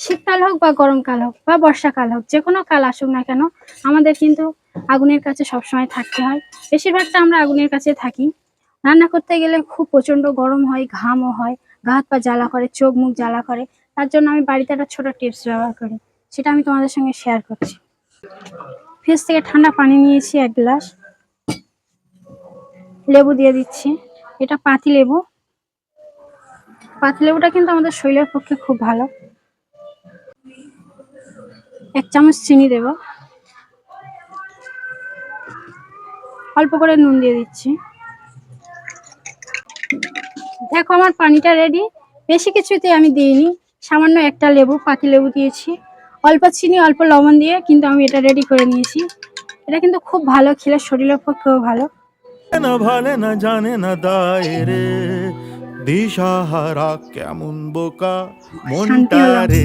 শীতকাল হোক বা গরমকাল হোক বা বর্ষাকাল হোক, যে কোনো কাল আসুক না কেন, আমাদের কিন্তু আগুনের কাছে সবসময় থাকতে হয়। বেশিরভাগটা আমরা আগুনের কাছে থাকি। রান্না করতে গেলে খুব প্রচণ্ড গরম হয়, ঘামও হয়, গা হাত পা জ্বালা করে, চোখ মুখ জ্বালা করে। তার জন্য আমি বাড়িতে একটা ছোট টিপস ব্যবহার করি, সেটা আমি তোমাদের সঙ্গে শেয়ার করছি। ফ্রিজ থেকে ঠান্ডা পানি নিয়েছি এক গ্লাস। লেবু দিয়ে দিচ্ছি। এটা পাতি লেবু। পাতি লেবুটা কিন্তু আমাদের শরীরের পক্ষে খুব ভালো। এক চামচ চিনি দেব। অল্প করে নুন দিয়ে দিচ্ছি। দেখো আমার পানিটা রেডি বেশি কিছুতে আমি দিইনি। সামান্য একটা লেবু পাতি লেবু দিয়েছি। অল্প চিনি অল্প লবণ দিয়ে কিন্তু আমি এটা রেডি করে নিয়েছি। এটা কিন্তু খুব ভালো খেলে শরীরের পক্ষেও ভালো। না ভালে না জানে না দায়রে। দিশাহারা কেমন বোকা মনটা রে।